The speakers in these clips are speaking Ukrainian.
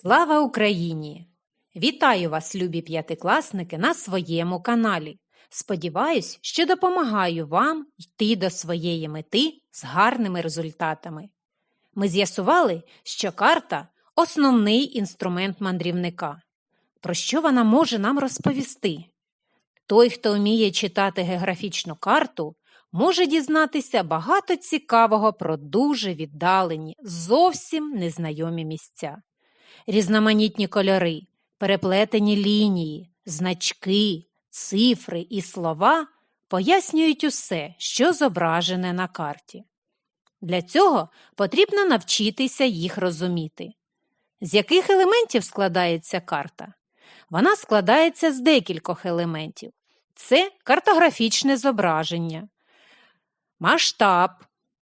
Слава Україні! Вітаю вас, любі п'ятикласники, на своєму каналі. Сподіваюсь, що допомагаю вам йти до своєї мети з гарними результатами. Ми з'ясували, що карта основний інструмент мандрівника. Про що вона може нам розповісти? Той, хто вміє читати географічну карту, може дізнатися багато цікавого про дуже віддалені, зовсім незнайомі місця різноманітні кольори, переплетені лінії, значки, цифри і слова пояснюють усе, що зображене на карті. Для цього потрібно навчитися їх розуміти. З яких елементів складається карта? Вона складається з декількох елементів. Це картографічне зображення, масштаб,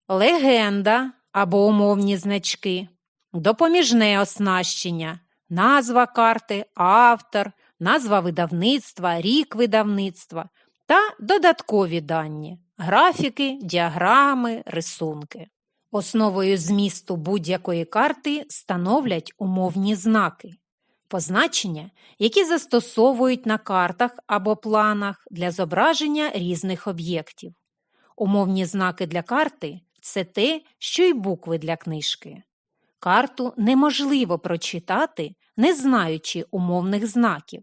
легенда або умовні значки, допоміжне оснащення, назва карти, автор, назва видавництва, рік видавництва та додаткові дані, графіки, діаграми, рисунки. Основою змісту будь-якої карти становлять умовні знаки, позначення, які застосовують на картах або планах для зображення різних об'єктів. Умовні знаки для карти це те, що й букви для книжки. Карту неможливо прочитати, не знаючи умовних знаків.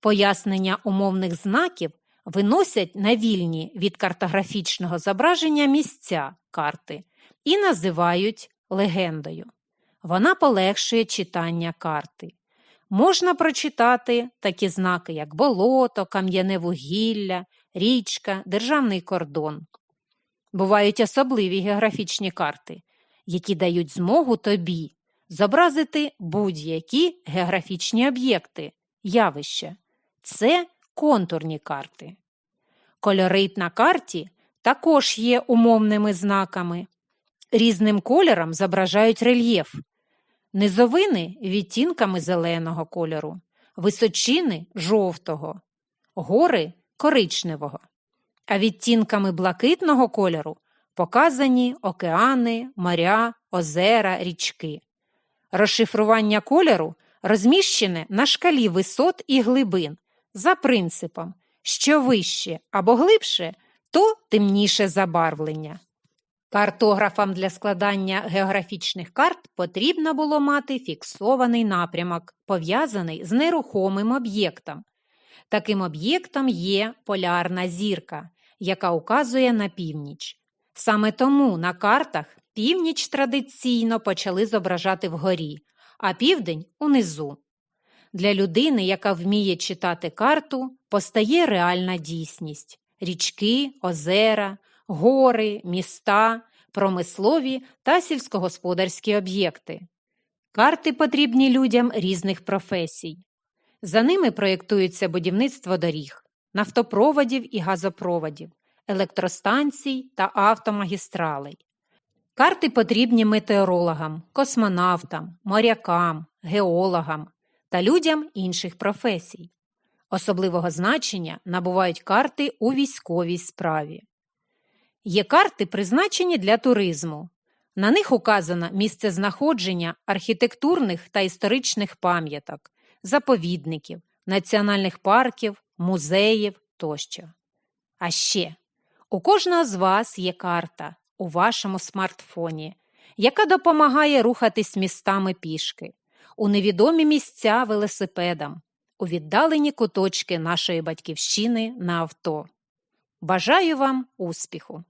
Пояснення умовних знаків виносять на вільні від картографічного зображення місця карти і називають легендою. Вона полегшує читання карти. Можна прочитати такі знаки, як болото, кам'яне вугілля, річка, державний кордон. Бувають особливі географічні карти, які дають змогу тобі зобразити будь-які географічні об'єкти, явища. Це контурні карти. Кольори на карті також є умовними знаками. Різним кольором зображають рельєф, низовини відтінками зеленого кольору, височини жовтого, гори коричневого, а відтінками блакитного кольору показані океани, моря, озера, річки. Розшифрування кольору розміщене на шкалі висот і глибин за принципом, що вище або глибше, то темніше забарвлення. Картографам для складання географічних карт потрібно було мати фіксований напрямок, пов'язаний з нерухомим об'єктом. Таким об'єктом є полярна зірка, яка указує на північ. Саме тому на картах північ традиційно почали зображати вгорі, а південь унизу. Для людини, яка вміє читати карту, постає реальна дійсність річки, озера, гори, міста, промислові та сільськогосподарські об'єкти. Карти потрібні людям різних професій. За ними проєктується будівництво доріг, нафтопроводів і газопроводів, електростанцій та автомагістралей. Карти потрібні метеорологам, космонавтам, морякам, геологам та людям інших професій. Особливого значення набувають карти у військовій справі. Є карти, призначені для туризму. На них указано місце знаходження архітектурних та історичних пам'яток, заповідників, національних парків, музеїв тощо. А ще у кожного з вас є карта у вашому смартфоні, яка допомагає рухатись містами пішки, у невідомі місця велосипедам, у віддалені куточки нашої батьківщини на авто. Бажаю вам успіху!